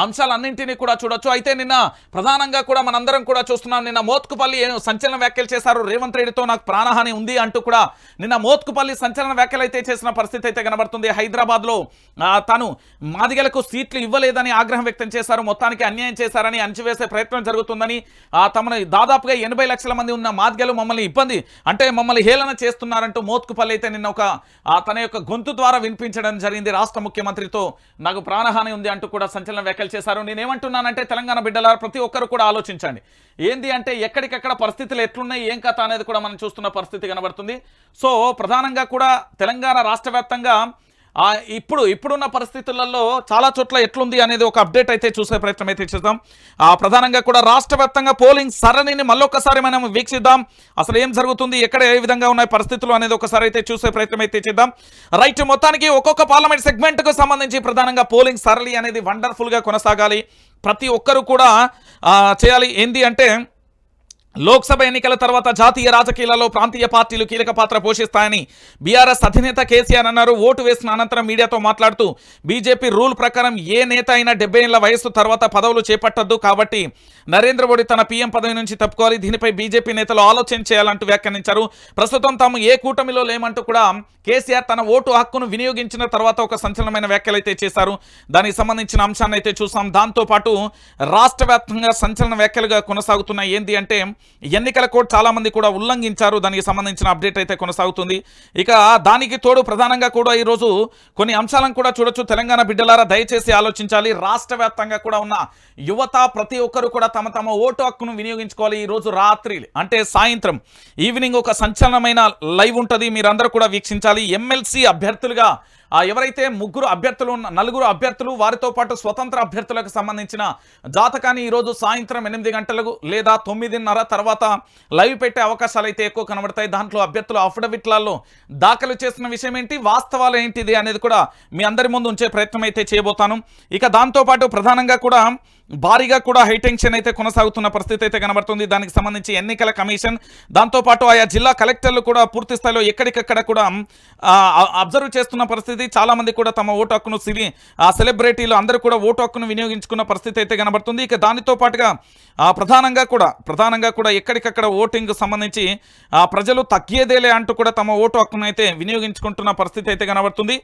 అంశాలన్నింటినీ కూడా చూడొచ్చు. అయితే నిన్న ప్రధానంగా కూడా మనందరం కూడా చూస్తున్నాం. నిన్న మోత్కుపల్లి సంచలన వ్యాఖ్యలు చేశారు. రేవంత్ రెడ్డితో నాకు ప్రాణహాని ఉంది అంటూ కూడా నిన్న మోత్కుపల్లి సంచలన వ్యాఖ్యలు అయితే చేసిన పరిస్థితి అయితే కనబడుతుంది. హైదరాబాద్లో తను మాదిగలకు సీట్లు ఇవ్వలేదని ఆగ్రహం వ్యక్తం చేశారు. మొత్తానికి అన్యాయం చేశారని అంచివేసే ప్రయత్నం జరుగుతుందని తమను దాదాపుగా ఎనభై లక్షల మంది ఉన్న మాదిగలు మమ్మల్ని ఇబ్బంది అంటే మమ్మల్ని హేళన చేస్తున్నారంటూ మోత్కుపల్లి అయితే నిన్న ఒక తన యొక్క గొంతు ద్వారా వినిపించడం జరిగింది. రాష్ట్ర ముఖ్యమంత్రితో నాకు ప్రాణహాని ఉంది అంటూ కూడా సంచలన వ్యాఖ్యలు చేశారు. నేనేమంటున్నానంటే తెలంగాణ బిడ్డల ప్రతి ఒక్కరు కూడా ఆలోచించండి. ఏంది అంటే ఎక్కడికెక్కడ పరిస్థితులు ఎట్లున్నాయి ఏం కథ అనేది కూడా మనం చూస్తున్న పరిస్థితి కనబడుతుంది. సో ప్రధానంగా కూడా తెలంగాణ రాష్ట్ర వ్యాప్తంగా ఇప్పుడు ఇప్పుడున్న పరిస్థితులలో చాలా చోట్ల ఎట్లుంది అనేది ఒక అప్డేట్ అయితే చూసే ప్రయత్నం అయితే చేద్దాం. ఆ, ప్రధానంగా కూడా రాష్ట్ర పోలింగ్ సరళిని మళ్ళొక్కసారి మనం వీక్షిద్దాం. అసలు ఏం జరుగుతుంది ఎక్కడ ఏ విధంగా ఉన్నాయి పరిస్థితులు అనేది ఒకసారి అయితే చూసే ప్రయత్నం అయితే చేద్దాం. రైట్ మొత్తానికి ఒక్కొక్క పార్లమెంట్ సెగ్మెంట్కు సంబంధించి ప్రధానంగా పోలింగ్ సరళి అనేది వండర్ఫుల్గా కొనసాగాలి. ప్రతి ఒక్కరు కూడా చేయాలి. ఏంది అంటే లోక్సభ ఎన్నికల తర్వాత జాతీయ రాజకీయాలలో ప్రాంతీయ పార్టీలు కీలక పాత్ర పోషిస్తాయని బీఆర్ఎస్ అధినేత కేసీఆర్ అన్నారు. ఓటు వేసిన అనంతరం మీడియాతో మాట్లాడుతూ బీజేపీ రూల్ ప్రకారం ఏ నేత అయినా డెబ్బై ఏళ్ళ వయస్సు తర్వాత పదవులు చేపట్టద్దు కాబట్టి నరేంద్ర మోడీ తన పీఎం పదవి నుంచి తప్పుకోవాలి. దీనిపై బీజేపీ నేతలు ఆలోచన చేయాలంటూ వ్యాఖ్యానించారు. ప్రస్తుతం తాము ఏ కూటమిలో లేమంటూ కూడా కేసీఆర్ తన ఓటు హక్కును వినియోగించిన తర్వాత ఒక సంచలనమైన వ్యాఖ్యలు అయితే చేశారు. దానికి సంబంధించిన అంశాన్ని అయితే చూసాం. దాంతోపాటు రాష్ట్ర సంచలన వ్యాఖ్యలుగా కొనసాగుతున్నాయి. ఏంటి అంటే ఎన్నికల కోడ్ చాలామంది కూడా ఉల్లంఘించారు. దానికి సంబంధించిన అప్డేట్ అయితే కొనసాగుతుంది. ఇక దానికి తోడు ప్రధానంగా కూడా ఈరోజు కొన్ని అంశాలను కూడా చూడొచ్చు. తెలంగాణ బిడ్డలారా దయచేసి ఆలోచించాలి. రాష్ట్ర వ్యాప్తంగా కూడా ఉన్న యువత ప్రతి ఒక్కరు కూడా తమ తమ ఓటు హక్కును వినియోగించుకోవాలి. ఈ రోజు రాత్రి అంటే సాయంత్రం ఈవినింగ్ ఒక సంచలనమైన లైవ్ ఉంటుంది. మీరందరూ కూడా వీక్షించాలి. ఎమ్మెల్సీ అభ్యర్థులుగా ఎవరైతే ముగ్గురు అభ్యర్థులు నలుగురు అభ్యర్థులు వారితో పాటు స్వతంత్ర అభ్యర్థులకు సంబంధించిన జాతకాన్ని ఈరోజు సాయంత్రం ఎనిమిది గంటలకు లేదా తొమ్మిదిన్నర తర్వాత లైవ్ పెట్టే అవకాశాలు అయితే ఎక్కువ కనబడతాయి. దాంట్లో అభ్యర్థులు అఫిడవిట్లలో దాఖలు చేసిన విషయం ఏంటి? వాస్తవాలు ఏంటిది అనేది కూడా మీ అందరి ముందు ఉంచే ప్రయత్నం అయితే చేయబోతాను. ఇక దాంతోపాటు ప్రధానంగా కూడా భారీగా కూడా హైటెన్షన్ అయితే కొనసాగుతున్న పరిస్థితి అయితే కనబడుతుంది. దానికి సంబంధించి ఎన్నికల కమిషన్ దాంతోపాటు ఆయా జిల్లా కలెక్టర్లు కూడా పూర్తి స్థాయిలో ఎక్కడికక్కడ కూడా అబ్జర్వ్ చేస్తున్న పరిస్థితి. చాలామంది కూడా తమ ఓటు హక్కును సివి ఆ సెలబ్రిటీలు అందరూ కూడా ఓటు హక్కును వినియోగించుకున్న పరిస్థితి అయితే కనబడుతుంది. ఇక దానితో పాటుగా ప్రధానంగా కూడా ప్రధానంగా కూడా ఎక్కడికక్కడ ఓటింగ్ సంబంధించి ఆ, ప్రజలు తగ్గేదేలే అంటూ కూడా తమ ఓటు హక్కును అయితే వినియోగించుకుంటున్న పరిస్థితి అయితే కనబడుతుంది.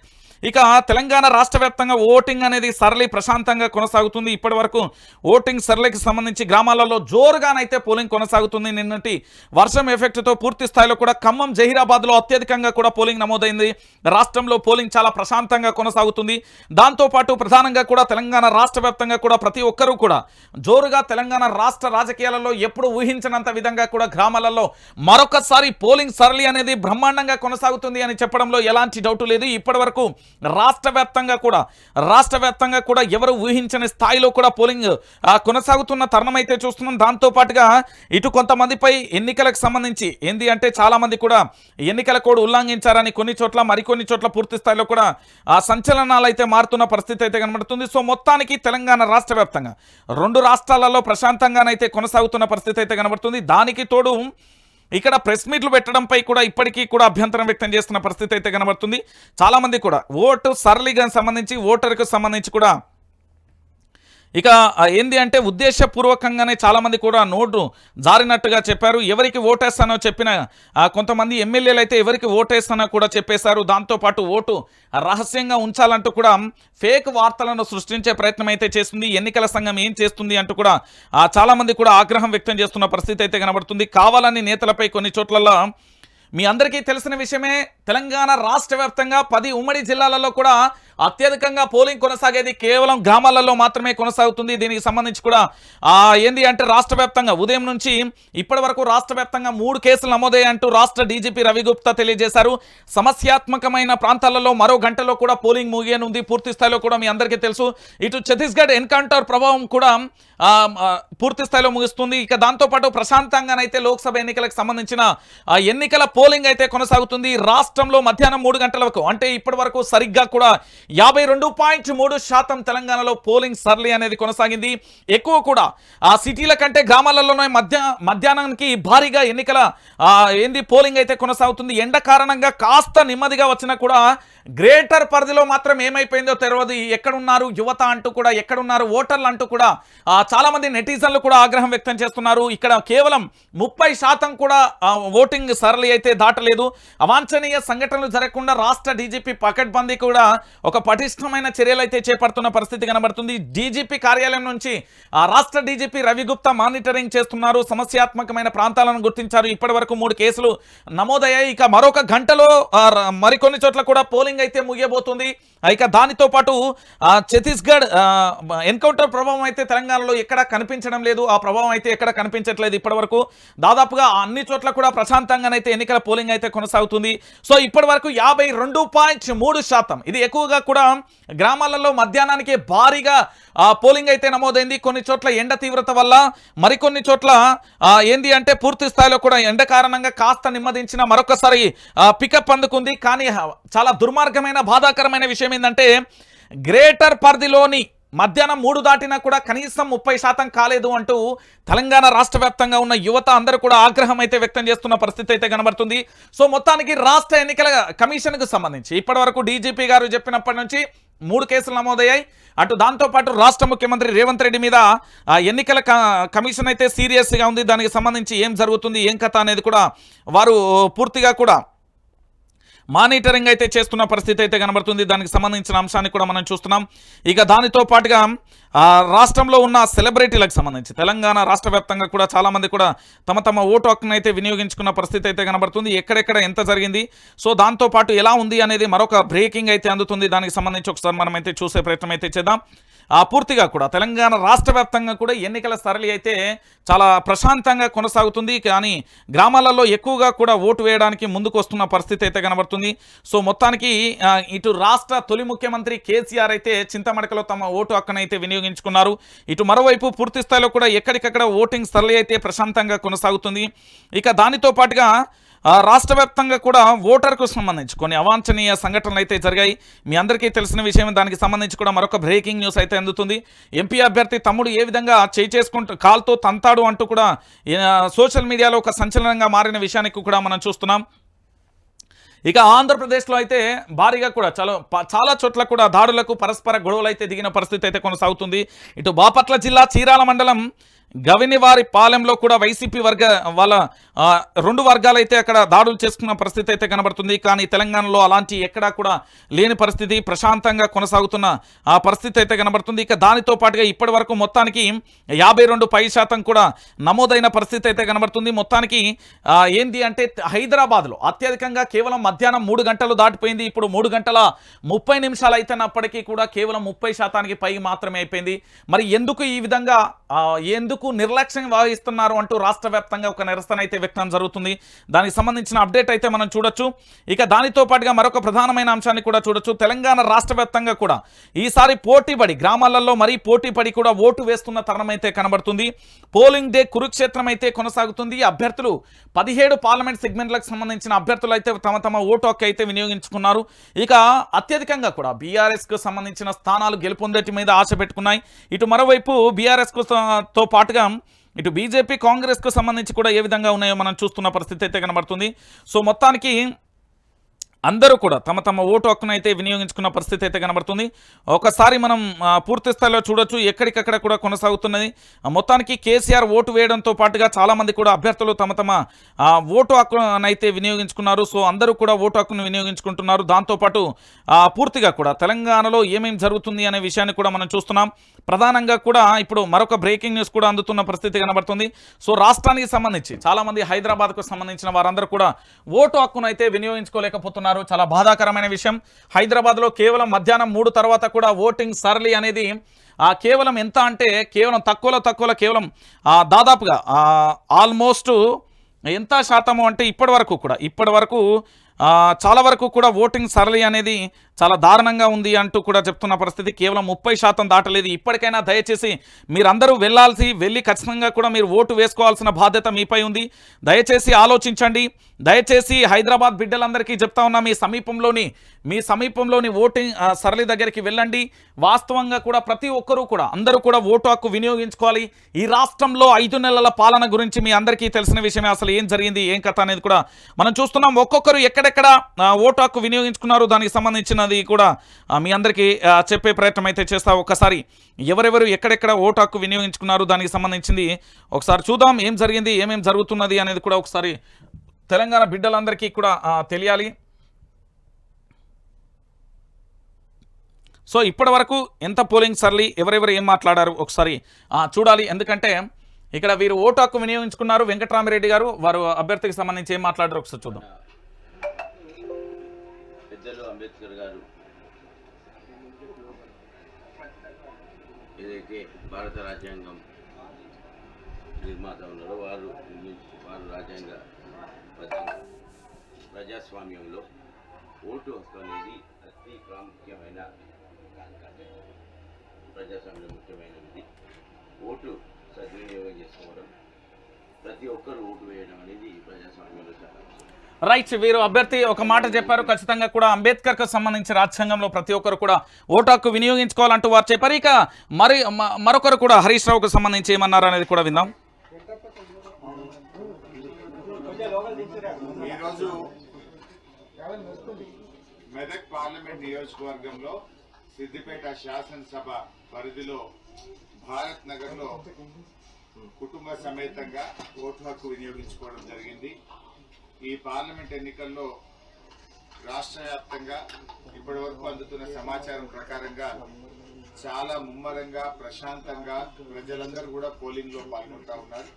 ఇక తెలంగాణ రాష్ట్ర వ్యాప్తంగా ఓటింగ్ అనేది సరళి ప్రశాంతంగా కొనసాగుతుంది. ఇప్పటి వరకు ఓటింగ్ సరళికి సంబంధించి గ్రామాలలో జోరుగానైతే పోలింగ్ కొనసాగుతుంది. నిన్నటి వర్షం ఎఫెక్ట్తో పూర్తి స్థాయిలో కూడా ఖమ్మం జహీరాబాద్లో అత్యధికంగా కూడా పోలింగ్ నమోదైంది. రాష్ట్రంలో పోలింగ్ చాలా ప్రశాంతంగా కొనసాగుతుంది. దాంతోపాటు ప్రధానంగా కూడా తెలంగాణ రాష్ట్ర కూడా ప్రతి ఒక్కరూ కూడా జోరుగా తెలంగాణ రాష్ట్ర రాజకీయాలలో ఎప్పుడు ఊహించినంత విధంగా కూడా గ్రామాలలో మరొకసారి పోలింగ్ సరళి అనేది బ్రహ్మాండంగా కొనసాగుతుంది అని చెప్పడంలో ఎలాంటి డౌట్ లేదు. ఇప్పటి రాష్ట్ర వ్యాప్తంగా కూడా రాష్ట్ర వ్యాప్తంగా కూడా ఎవరు ఊహించని స్థాయిలో కూడా పోలింగ్ కొనసాగుతున్న తరుణం అయితే చూస్తున్నాం. దాంతో పాటుగా ఇటు కొంతమందిపై ఎన్నికలకు సంబంధించి ఏంది అంటే చాలామంది కూడా ఎన్నికల కోడ్ ఉల్లంఘించారని కొన్ని చోట్ల మరికొన్ని చోట్ల పూర్తి స్థాయిలో కూడా ఆ సంచలనాలు అయితే మారుతున్న పరిస్థితి అయితే కనబడుతుంది. సో మొత్తానికి తెలంగాణ రాష్ట్ర వ్యాప్తంగా రెండు రాష్ట్రాలలో ప్రశాంతంగానైతే కొనసాగుతున్న పరిస్థితి అయితే కనబడుతుంది. దానికి తోడు ఇక్కడ ప్రెస్ మీట్లు పెట్టడంపై కూడా ఇప్పటికీ కూడా అభ్యంతరం వ్యక్తం చేస్తున్న పరిస్థితి అయితే కనబడుతుంది. చాలామంది కూడా ఓటు సరళిగా సంబంధించి ఓటర్కు సంబంధించి కూడా ఇక ఏంది అంటే ఉద్దేశపూర్వకంగానే చాలామంది కూడా నోటు జారినట్టుగా చెప్పారు. ఎవరికి ఓటేస్తానో చెప్పిన కొంతమంది ఎమ్మెల్యేలు అయితే ఎవరికి ఓటేస్తానో కూడా చెప్పేశారు. దాంతోపాటు ఓటు రహస్యంగా ఉంచాలంటూ కూడా ఫేక్ వార్తలను సృష్టించే ప్రయత్నం అయితే చేస్తుంది. ఎన్నికల సంఘం ఏం చేస్తుంది అంటూ కూడా చాలామంది కూడా ఆగ్రహం వ్యక్తం చేస్తున్న పరిస్థితి అయితే కనబడుతుంది. కావాలని నేతలపై కొన్ని చోట్లలో మీ అందరికీ తెలిసిన విషయమే తెలంగాణ రాష్ట్ర వ్యాప్తంగా పది ఉమ్మడి జిల్లాలలో కూడా అత్యధికంగా పోలింగ్ కొనసాగేది కేవలం గ్రామాలలో మాత్రమే కొనసాగుతుంది. దీనికి సంబంధించి కూడా ఆ, ఏంది అంటే రాష్ట్ర వ్యాప్తంగా ఉదయం నుంచి ఇప్పటి వరకు రాష్ట్ర వ్యాప్తంగా మూడు కేసులు నమోదయ్యంటూ రాష్ట్ర డీజీపీ రవిగుప్తా తెలియజేశారు. సమస్యాత్మకమైన ప్రాంతాలలో మరో గంటలో కూడా పోలింగ్ ముగియనుంది. పూర్తి స్థాయిలో కూడా మీ అందరికీ తెలుసు. ఇటు ఛత్తీస్గఢ్ ఎన్కౌంటర్ ప్రభావం కూడా పూర్తి స్థాయిలో ముగుస్తుంది. ఇక దాంతోపాటు ప్రశాంతంగానైతే లోక్సభ ఎన్నికలకు సంబంధించిన ఎన్నికల పోలింగ్ అయితే కొనసాగుతుంది. రాష్ట్రంలో మధ్యాహ్నం మూడు గంటల వరకు అంటే ఇప్పటి వరకు సరిగ్గా కూడా యాభై రెండు పాయింట్ మూడు శాతం తెలంగాణలో పోలింగ్ సర్లీ అనేది కొనసాగింది. ఎక్కువ కూడా ఆ సిటీల కంటే గ్రామాలలోనే మధ్య మధ్యాహ్నానికి భారీగా ఎన్నికల ఏంది పోలింగ్ అయితే కొనసాగుతుంది. ఎండ కారణంగా కాస్త నెమ్మదిగా వచ్చినా కూడా గ్రేటర్ పరిధిలో మాత్రం ఏమైపోయిందో తెలియదు ఎక్కడున్నారు యువత అంటూ కూడా ఎక్కడున్నారు ఓటర్లు అంటూ కూడా చాలామంది నెటిజన్లు కూడా ఆగ్రహం వ్యక్తం చేస్తున్నారు. ఇక్కడ కేవలం ముప్పై శాతం కూడా ఓటింగ్ సరళి అయితే దాటలేదు. అవాంఛనీయ సంఘటనలు జరగకుండా రాష్ట్ర డీజీపీ పకడ్బందీ కూడా ఒక పటిష్టమైన చర్యలు అయితే చేపడుతున్న పరిస్థితి కనబడుతుంది. డీజీపీ కార్యాలయం నుంచి ఆ రాష్ట్ర డీజీపీ రవిగుప్తా మానిటరింగ్ చేస్తున్నారు. సమస్యాత్మకమైన ప్రాంతాలను గుర్తించారు. ఇప్పటి మూడు కేసులు నమోదయ్యాయి. ఇక మరొక గంటలో మరికొన్ని చోట్ల కూడా పోలింగ్ అయితే ముగియబోతుంది. ఇక దానితో పాటు ఛత్తీస్గఢ్ ఎన్కౌంటర్ ప్రభావం అయితే తెలంగాణలో ఎక్కడ కనిపించడం లేదు. ఆ ప్రభావం అయితే ఎక్కడ కనిపించట్లేదు ఇప్పటివరకు. దాదాపుగా అన్ని చోట్ల కూడా ప్రశాంతంగానైతే ఎన్నికల పోలింగ్ అయితే కొనసాగుతుంది. సో ఇప్పటి వరకు యాభై రెండు పాయింట్ మూడు శాతం. ఇది ఎక్కువగా కూడా గ్రామాలలో మధ్యాహ్నానికి భారీగా పోలింగ్ అయితే నమోదైంది. కొన్ని చోట్ల ఎండ తీవ్రత వల్ల మరికొన్ని చోట్ల ఏంది అంటే పూర్తి స్థాయిలో కూడా ఎండ కారణంగా కాస్త నిమ్మదించిన మరొకసారి పికప్ అందుకుంది. కానీ చాలా దుర్మార్గమైన బాధాకరమైన విషయం ఏంటంటే గ్రేటర్ పరిధిలోని మధ్యాహ్నం మూడు దాటినా కూడా కనీసం ముప్పై శాతం కాలేదు అంటూ తెలంగాణ రాష్ట్ర వ్యాప్తంగా ఉన్న యువత అందరూ కూడా ఆగ్రహం అయితే వ్యక్తం చేస్తున్న పరిస్థితి అయితే కనబడుతుంది. సో మొత్తానికి రాష్ట్ర ఎన్నికల కమిషన్కు సంబంధించి ఇప్పటివరకు డీజీపీ గారు చెప్పినప్పటి నుంచి మూడు కేసులు నమోదయ్యాయి. అటు దాంతోపాటు రాష్ట్ర ముఖ్యమంత్రి రేవంత్ రెడ్డి మీద ఎన్నికల కమిషన్ అయితే సీరియస్గా ఉంది. దానికి సంబంధించి ఏం జరుగుతుంది ఏం కథ అనేది కూడా వారు పూర్తిగా కూడా మానిటరింగ్ అయితే చేస్తున్న పరిస్థితి అయితే కనబడుతుంది. దానికి సంబంధించిన అంశాన్ని కూడా మనం చూస్తున్నాం. ఇక దానితో పాటుగా రాష్ట్రంలో ఉన్న సెలబ్రిటీలకు సంబంధించి తెలంగాణ రాష్ట్ర వ్యాప్తంగా కూడా చాలామంది కూడా తమ తమ ఓటు హక్కును అయితే వినియోగించుకున్న పరిస్థితి అయితే కనబడుతుంది. ఎక్కడెక్కడ ఎంత జరిగింది? సో దాంతోపాటు ఎలా ఉంది అనేది మరొక బ్రేకింగ్ అయితే అందుతుంది. దానికి సంబంధించి ఒకసారి మనం అయితే చూసే ప్రయత్నం అయితే చేద్దాం. ఆ పూర్తిగా కూడా తెలంగాణ రాష్ట్ర వ్యాప్తంగా కూడా ఎన్నికల సరళి అయితే చాలా ప్రశాంతంగా కొనసాగుతుంది. కానీ గ్రామాలలో ఎక్కువగా కూడా ఓటు వేయడానికి ముందుకు వస్తున్న పరిస్థితి అయితే కనబడుతుంది. సో మొత్తానికి ఇటు రాష్ట్ర తొలి ముఖ్యమంత్రి కేసీఆర్ అయితే చింతమడకలో తమ ఓటు హక్కునైతే వినియోగ వినియోగించుకున్నారు ఇటు మరోవైపు పూర్తి స్థాయిలో కూడా ఎక్కడికక్కడ ఓటింగ్ సరళి అయితే ప్రశాంతంగా కొనసాగుతుంది. ఇక దానితో పాటుగా రాష్ట్ర వ్యాప్తంగా కూడా ఓటర్కు సంబంధించి కొన్ని అవాంఛనీయ సంఘటనలు అయితే జరిగాయి. మీ అందరికీ తెలిసిన విషయం దానికి సంబంధించి కూడా మరొక బ్రేకింగ్ న్యూస్ అయితే అందుతుంది. ఎంపీ అభ్యర్థి తమ్ముడు ఏ విధంగా చేయి చేసుకుంటూ కాల్తో తంతాడు అంటూ కూడా సోషల్ మీడియాలో ఒక సంచలనంగా మారిన విషయానికి కూడా మనం చూస్తున్నాం. ఇక ఆంధ్రప్రదేశ్లో అయితే భారీగా కూడా చాలా చాలా చోట్ల కూడా దాడులకు పరస్పర గొడవలు అయితే దిగిన పరిస్థితి అయితే కొనసాగుతుంది. ఇటు బాపట్ల జిల్లా చీరాల మండలం గవిని వారి పాలెంలో కూడా వైసీపీ వర్గ వాళ్ళ రెండు వర్గాలు అయితే అక్కడ దాడులు చేసుకున్న పరిస్థితి అయితే కనబడుతుంది. కానీ తెలంగాణలో అలాంటి ఎక్కడా కూడా లేని పరిస్థితి ప్రశాంతంగా కొనసాగుతున్న ఆ పరిస్థితి అయితే కనబడుతుంది. ఇక దానితో పాటుగా ఇప్పటి వరకు మొత్తానికి యాభై రెండు పై శాతం కూడా నమోదైన పరిస్థితి అయితే కనబడుతుంది. మొత్తానికి ఏంది అంటే హైదరాబాద్లో అత్యధికంగా కేవలం మధ్యాహ్నం మూడు గంటలు దాటిపోయింది. ఇప్పుడు మూడు గంటల ముప్పై నిమిషాలు అయితేనప్పటికీ కూడా కేవలం ముప్పై శాతానికి పై మాత్రమే అయిపోయింది. మరి ఎందుకు ఈ విధంగా ఎందుకు ఎందుకు నిర్లక్ష్యం వహిస్తున్నారు అంటూ రాష్ట్ర వ్యాప్తంగా ఒక నిరసన అయితే వ్యక్తం జరుగుతుంది. దానికి సంబంధించిన అప్డేట్ అయితే మనం చూడొచ్చు. ఇక దానితో పాటుగా మరొక ప్రధానమైన అంశాన్ని కూడా చూడొచ్చు. తెలంగాణ రాష్ట్ర వ్యాప్తంగా కూడా ఈసారి పోటీపడి గ్రామాలలో మరీ పోటీపడి కూడా ఓటు వేస్తున్న తరుణం అయితే కనబడుతుంది. పోలింగ్ డే కురుక్షేత్రం అయితే కొనసాగుతుంది. అభ్యర్థులు పదిహేడు పార్లమెంట్ సెగ్మెంట్లకు సంబంధించిన అభ్యర్థులు అయితే తమ తమ ఓటు హక్కు అయితే వినియోగించుకున్నారు. ఇక అత్యధికంగా కూడా బీఆర్ఎస్కు సంబంధించిన స్థానాలు గెలుపొందేటి మీద ఆశ పెట్టుకున్నాయి. ఇటు మరోవైపు బీఆర్ఎస్కు తో పాటుగా ఇటు బీజేపీ కాంగ్రెస్కు సంబంధించి కూడా ఏ విధంగా ఉన్నాయో మనం చూస్తున్న పరిస్థితి అయితే కనబడుతుంది. సో మొత్తానికి అందరూ కూడా తమ తమ ఓటు హక్కును అయితే వినియోగించుకున్న పరిస్థితి అయితే కనబడుతుంది. ఒకసారి మనం పూర్తి స్థాయిలో చూడొచ్చు ఎక్కడికక్కడ కూడా కొనసాగుతున్నది. మొత్తానికి కేసీఆర్ ఓటు వేయడంతో పాటుగా చాలామంది కూడా అభ్యర్థులు తమ తమ ఓటు హక్కును అయితే వినియోగించుకున్నారు. సో అందరూ కూడా ఓటు హక్కును వినియోగించుకుంటున్నారు. దాంతోపాటు పూర్తిగా కూడా తెలంగాణలో ఏమేమి జరుగుతుంది అనే విషయాన్ని కూడా మనం చూస్తున్నాం. ప్రధానంగా కూడా ఇప్పుడు మరొక బ్రేకింగ్ న్యూస్ కూడా అందుతున్న పరిస్థితి కనబడుతుంది. సో రాష్ట్రానికి సంబంధించి చాలామంది హైదరాబాద్కు సంబంధించిన వారందరూ కూడా ఓటు హక్కును అయితే వినియోగించుకోలేకపోతున్నారు. చాలా బాధాకరమైన విషయం. హైదరాబాద్లో కేవలం మధ్యాహ్నం మూడు తర్వాత కూడా ఓటింగ్ సరళి అనేది ఆ కేవలం ఎంత అంటే కేవలం తక్కువలో తక్కువలో కేవలం దాదాపుగా ఆల్మోస్ట్ ఎంత శాతము అంటే ఇప్పటి వరకు కూడా ఇప్పటి వరకు చాలా వరకు కూడా ఓటింగ్ సరళి అనేది చాలా దారుణంగా ఉంది అంటూ కూడా చెప్తున్న పరిస్థితి. కేవలం ముప్పై శాతం దాటలేదు. ఇప్పటికైనా దయచేసి మీరందరూ వెళ్ళాల్సి వెళ్ళి ఖచ్చితంగా కూడా మీరు ఓటు వేసుకోవాల్సిన బాధ్యత మీపై ఉంది. దయచేసి ఆలోచించండి. దయచేసి హైదరాబాద్ బిడ్డలందరికీ చెప్తా ఉన్నా మీ సమీపంలోని మీ సమీపంలోని ఓటింగ్ సరళి దగ్గరికి వెళ్ళండి. వాస్తవంగా కూడా ప్రతి ఒక్కరూ కూడా అందరూ కూడా ఓటు హక్కు వినియోగించుకోవాలి. ఈ రాష్ట్రంలో ఐదు నెలల పాలన గురించి మీ అందరికీ తెలిసిన విషయమే. అసలు ఏం జరిగింది ఏం కథ అనేది కూడా మనం చూస్తున్నాం. ఒక్కొక్కరు ఎక్కడెక్కడ ఓటు హక్కు వినియోగించుకున్నారు దానికి సంబంధించినది కూడా మీ అందరికీ చెప్పే ప్రయత్నం అయితే చేస్తా ఒక్కసారి. ఎవరెవరు ఎక్కడెక్కడ ఓటు హక్కు వినియోగించుకున్నారు దానికి సంబంధించింది ఒకసారి చూద్దాం. ఏం జరిగింది ఏమేం జరుగుతున్నది అనేది కూడా ఒకసారి తెలంగాణ బిడ్డలందరికీ కూడా తెలియాలి. సో ఇప్పటి వరకు ఎంత పోలింగ్ సర్లీ ఎవరెవరు ఏం మాట్లాడారు ఒకసారి చూడాలి. ఎందుకంటే ఇక్కడ వీరు ఓటు హక్కు వినియోగించుకున్నారు వెంకటరామిరెడ్డి గారు. వారు అభ్యర్థికి సంబంధించి ఏం మాట్లాడారు ఒకసారి చూద్దాం. పెద్దలు అంబేద్కర్ గారు. ఏదైతే భారత రాజ్యాంగం నిర్మాత ఉన్నారో వారు వారు రాజ్యాంగ ప్రజాస్వామ్యంలో ఓటు హక్కు అనేది అతి ప్రాముఖ్యమైన ప్రజాస్వామ్యం ముఖ్యమైనది. ఓటు సద్వినియోగం చేసుకోవడం. ప్రతి ఒక్కరు ఓటు వేయడం అనేది ప్రజాస్వామ్యంలో చాలా. రైట్ వీరు అభ్యర్థి ఒక మాట చెప్పారు. ఖచ్చితంగా కూడా అంబేద్కర్కు సంబంధించి రాజ్యాంగంలో ప్రతి ఒక్కరు కూడా ఓటు హక్కు వినియోగించుకోవాలంటూ వారు చెప్పారు. ఇక మరి మరొకరు కూడా హరీష్ రావుకు సంబంధించి ఏమన్నారు అనేది కూడా విందాం. ఈరోజు మెదక్ పార్లమెంట్ నియోజకవర్గంలో సిద్దిపేట శాసనసభ పరిధిలో భారత్ నగర్లో కుటుంబ సమేతంగా ఓటు హక్కు వినియోగించుకోవడం జరిగింది. ఈ పార్లమెంట్ ఎన్నికల్లో రాష్ట్ర వ్యాప్తంగా ఇప్పటి వరకు అందుతున్న సమాచారం ప్రకారంగా చాలా ముమ్మరంగా ప్రశాంతంగా ప్రజలందరూ కూడా పోలింగ్లో పాల్గొంటా ఉన్నారు.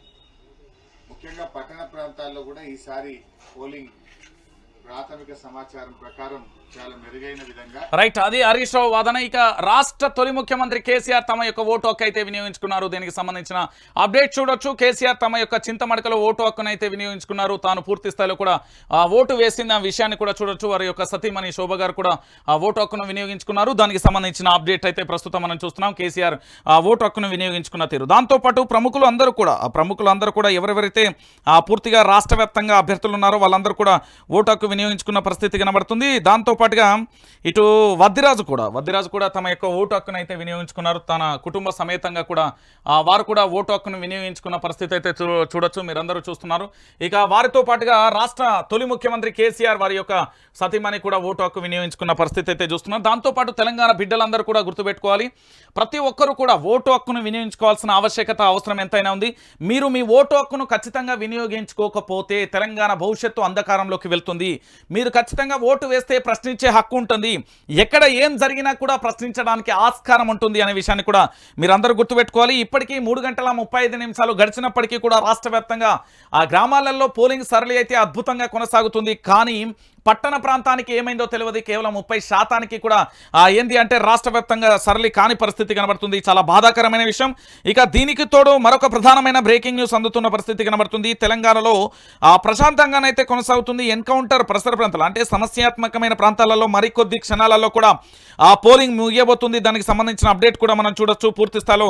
ముఖ్యంగా పట్టణ ప్రాంతాల్లో కూడా ఈసారి పోలింగ్ ప్రాథమిక సమాచారం ప్రకారం రైట్ అది హరీష్ రావు వాదన. ఇక రాష్ట్ర తొలి ముఖ్యమంత్రి కేసీఆర్ తమ యొక్క ఓటు హక్కు అయితే వినియోగించుకున్నారు. దీనికి సంబంధించిన అప్డేట్ చూడొచ్చు. కేసీఆర్ తమ యొక్క చింతమడకలో ఓటు హక్కును అయితే వినియోగించుకున్నారు. తాను పూర్తి స్థాయిలో కూడా ఓటు వేసిన ఆ విషయాన్ని కూడా చూడొచ్చు. వారి యొక్క సతీమణి శోభ గారు కూడా ఓటు హక్కును వినియోగించుకున్నారు. దానికి సంబంధించిన అప్డేట్ అయితే ప్రస్తుతం మనం చూస్తున్నాం. కేసీఆర్ ఓటు హక్కును వినియోగించుకున్న తీరు. దాంతోపాటు ప్రముఖులు అందరూ కూడా ప్రముఖులు అందరూ కూడా ఎవరెవరైతే పూర్తిగా రాష్ట్ర వ్యాప్తంగా అభ్యర్థులు ఉన్నారో వాళ్ళందరూ కూడా ఓటు హక్కు వినియోగించుకున్న పరిస్థితి కనబడుతుంది. దాంతో పాటుగా ఇటు వద్దిరాజు కూడా వద్దిరాజు కూడా తమ యొక్క ఓటు హక్కును అయితే వినియోగించుకున్నారు. తన కుటుంబ సమేతంగా కూడా వారు కూడా ఓటు హక్కును వినియోగించుకున్న పరిస్థితి అయితే చూ చూడొచ్చు మీరందరూ చూస్తున్నారు. ఇక వారితో పాటుగా రాష్ట్ర తొలి ముఖ్యమంత్రి కేసీఆర్ వారి యొక్క సతీమణి కూడా ఓటు హక్కు వినియోగించుకున్న పరిస్థితి అయితే చూస్తున్నారు దాంతోపాటు తెలంగాణ బిడ్డలందరూ కూడా గుర్తుపెట్టుకోవాలి. ప్రతి ఒక్కరూ కూడా ఓటు హక్కును వినియోగించుకోవాల్సిన ఆవశ్యకత అవసరం ఎంతైనా ఉంది. మీరు మీ ఓటు హక్కును ఖచ్చితంగా వినియోగించుకోకపోతే తెలంగాణ భవిష్యత్తు అంధకారంలోకి వెళ్తుంది. మీరు ఖచ్చితంగా ఓటు వేస్తే ప్రశ్నించే హక్కు ఉంటుంది. ఎక్కడ ఏం జరిగినా కూడా ప్రశ్నించడానికి ఆస్కారం ఉంటుంది అనే విషయాన్ని కూడా మీరందరూ గుర్తుపెట్టుకోవాలి. ఇప్పటికీ మూడు గంటల ముప్పై ఐదు నిమిషాలు గడిచినప్పటికీ కూడా రాష్ట్ర వ్యాప్తంగా ఆ గ్రామాలలో పోలింగ్ సరళి అయితే అద్భుతంగా కొనసాగుతుంది. కానీ పట్టణ ప్రాంతానికి ఏమైందో తెలియదు. కేవలం ముప్పై శాతానికి కూడా ఏంది అంటే రాష్ట్ర వ్యాప్తంగా సరళి కాని పరిస్థితి కనబడుతుంది. చాలా బాధాకరమైన విషయం. ఇక దీనికి తోడు మరొక ప్రధానమైన బ్రేకింగ్ న్యూస్ అందుతున్న పరిస్థితి కనబడుతుంది. తెలంగాణలో ప్రశాంతంగానైతే కొనసాగుతుంది. ఎన్కౌంటర్ ప్రసర ప్రాంతాలు అంటే సమస్యాత్మకమైన ప్రాంతాలలో మరికొద్ది క్షణాలలో కూడా ఆ పోలింగ్ ముగియబోతుంది. దానికి సంబంధించిన అప్డేట్ కూడా మనం చూడొచ్చు. పూర్తి స్థాయిలో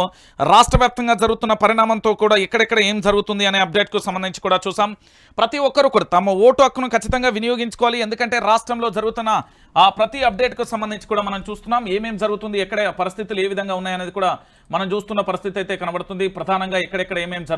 రాష్ట్ర జరుగుతున్న పరిణామంతో కూడా ఎక్కడెక్కడ ఏం జరుగుతుంది అనే అప్డేట్కు సంబంధించి కూడా చూసాం. ప్రతి ఒక్కరు కూడా తమ ఓటు హక్కును ఖచ్చితంగా వినియోగించుకోవాలి. ఎందుకంటే రాష్ట్రంలో జరుగుతున్న ఆ ప్రతి అప్డేట్కు సంబంధించి కూడా మనం చూస్తున్నాం. ఏమేం జరుగుతుంది ఎక్కడ పరిస్థితులు ఏ విధంగా ఉన్నాయనేది కూడా మనం చూస్తున్న పరిస్థితి అయితే కనబడుతుంది. ప్రధానంగా ఎక్కడెక్కడ ఏమేమి జరుగుతుంది